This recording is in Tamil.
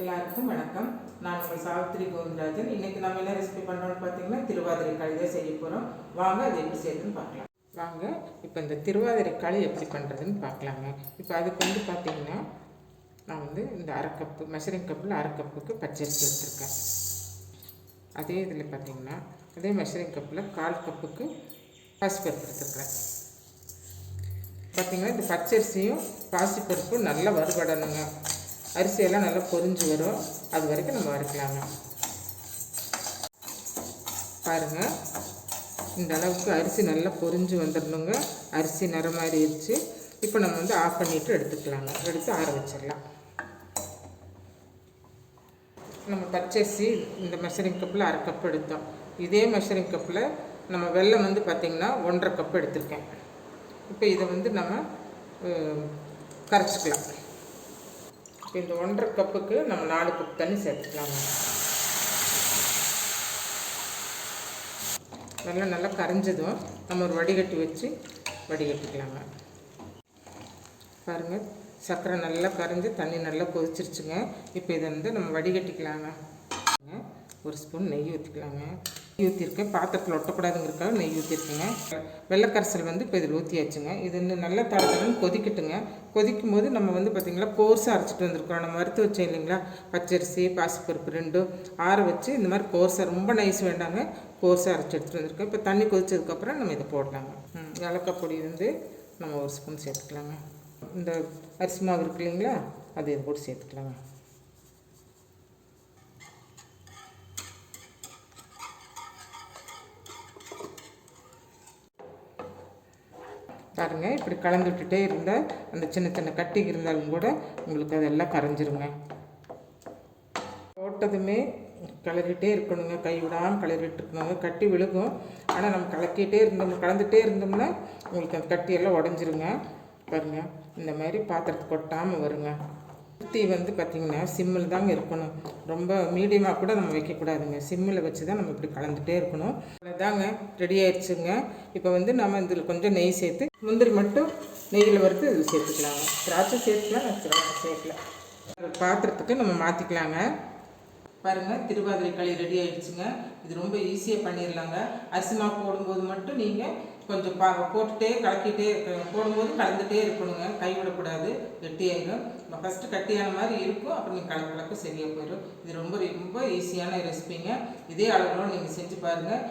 எல்லாருக்கும் வணக்கம். நான் உங்கள் சாவித்திரி கோவிந்தராஜன். இன்னைக்கு நம்ம என்ன ரெசிபி பண்ணுறோம்னு பார்த்தீங்கன்னா திருவாதிரை களி தான் செய்ய போகிறோம் வாங்க அது எப்படி செய்யுதுன்னு பார்க்கலாம். வாங்க இப்போ இந்த திருவாதிரை களி எப்படி பண்ணுறதுன்னு பார்க்கலாங்க. இப்போ அதுக்கு வந்து பார்த்தீங்கன்னா நான் வந்து இந்த அரை கப்பு மெஷரிங் கப்பில் அரை கப்புக்கு பச்சரிசி எடுத்திருக்கேன். அதே இதில் பார்த்தீங்கன்னா அதே மெஷரிங் கப்பில் கால் கப்புக்கு பாசிப்பருப்பு எடுத்துருக்குறேன் பார்த்தீங்கன்னா இந்த பச்சரிசியும் பாசிப்பருப்பும் நல்லா வறுபடணுங்க. அரிசியெல்லாம் நல்லா பொரிஞ்சு வரும். அது வரைக்கும் நம்ம வறுக்கலாங்க. பாருங்கள் இந்த அளவுக்கு அரிசி நல்லா பொரிஞ்சு வந்துடணுங்க. அரிசி நிறம் மாறிடுச்சு. இப்போ நம்ம வந்து ஆஃப் பண்ணிவிட்டு எடுத்துக்கலாங்க. எடுத்து ஆற வச்சிடலாம். நம்ம பச்சரிசி இந்த மெஷரிங் கப்பில் அரை கப் எடுத்தோம். இதே மெஷரிங் கப்பில் நம்ம வெள்ளம் வந்து பார்த்திங்கன்னா ஒன்றரை கப் எடுத்திருக்கேன். இப்போ இதை வந்து நம்ம கரைச்சிக்கலாம். இப்போ இந்த ஒன்றரை கப்புக்கு நம்ம நாலு கப் தண்ணி சேர்த்துக்கலாங்க. நல்லா நல்லா கரைஞ்சதும் நம்ம ஒரு வடிகட்டி வச்சு வடிகட்டிக்கலாங்க. பாருங்கள் சர்க்கரை நல்லா கரைஞ்சி தண்ணி நல்லா கொதிச்சிருச்சுங்க. இப்போ இதை வந்து நம்ம வடிகட்டிக்கலாங்க. ஒரு ஸ்பூன் நெய் ஊற்றிக்கலாங்க ஊற்றிருக்கேன் பாத்திரத்தில் ஒட்டக்கூடாதுங்கிறக்காக நெய் ஊற்றிருக்கேங்க வெள்ளைக்கரைசல் வந்து இப்போ இதில் ஊற்றியாச்சுங்க இது இன்னும் நல்லா தடத்துன்னு கொதிக்கட்டுங்க. கொதிக்கும் போது நம்ம வந்து பார்த்திங்களா கோர்ஸாக அரைச்சிட்டு வந்திருக்கிறோம். நம்ம வறுத்து வச்சோம் இல்லைங்களா? பச்சரிசி பாசிப்பருப்பு ரெண்டும் ஆற வச்சு இந்த மாதிரி கோர்ஸாக ரொம்ப நைஸ் வேண்டாங்க. கோர்ஸாக அரைச்சி எடுத்துகிட்டு வந்திருக்கோம். இப்போ தண்ணி கொதிச்சதுக்கப்புறம் நம்ம இதை போடலாங்க. ம், ஏலக்காய் பொடி வந்து நம்ம ஒரு ஸ்பூன் சேர்த்துக்கலாங்க. இந்த அரிசி மாவு இருக்கு இல்லைங்களா? அது இது போட்டு சேர்த்துக்கலாங்க. பாருங்கள் இப்படி கலந்து விட்டுட்டே இருந்தால் அந்த சின்ன சின்ன கட்டி இருந்தாலும் கூட உங்களுக்கு அதெல்லாம் கரைஞ்சிருங்க. போட்டதுமே கிளறிட்டே இருக்கணுங்க. கை விடாமல் கிளறிட்டு இருக்கணுங்க. கட்டி விழுகும். ஆனால் நம்ம கலக்கிட்டே இருந்தோம் கலந்துகிட்டே இருந்தோம்னா உங்களுக்கு அந்த கட்டியெல்லாம் உடஞ்சிருங்க. பாருங்கள் இந்த மாதிரி பாத்திரத்துக்கு கொட்டாமல் வருங்க. தீ வந்து பார்த்திங்கன்னா சிம்மில் தாங்க இருக்கணும். ரொம்ப மீடியமாக கூட நம்ம வைக்கக்கூடாதுங்க. சிம்மில் வச்சு தான் நம்ம இப்படி கலந்துகிட்டே இருக்கணும். அவ்வளோதாங்க ரெடி ஆயிடுச்சுங்க. இப்போ வந்து நம்ம இதில் கொஞ்சம் நெய் சேர்த்து முந்திரி மட்டும் நெய்யில் வறுத்து இதில் சேர்த்துக்கலாங்க. திராட்சை சேர்த்துக்கலாம் நான் திராட்சை சேர்க்கல பாத்திரத்துக்கு நம்ம மாற்றிக்கலாங்க பாருங்கள் திருவாதிரை களி ரெடி ஆகிடுச்சுங்க இது ரொம்ப ஈஸியாக பண்ணிடலாங்க அரிசி மாவு போடும்போது மட்டும் நீங்கள் கொஞ்சம் பா போட்டுகிட்டே கலக்கிட்டே போடும்போது கலந்துகிட்டே இருக்கணுங்க. கைவிடக்கூடாது கெட்டியாயிடும். ஃபஸ்ட்டு கட்டியான மாதிரி இருக்கும் அப்புறம் நீங்கள் கலக்க கலக்க சரியாக போயிடும். இது ரொம்ப ரொம்ப ஈஸியான ரெசிபிங்க இதே அளவுல நீங்கள் செஞ்சு பாருங்கள்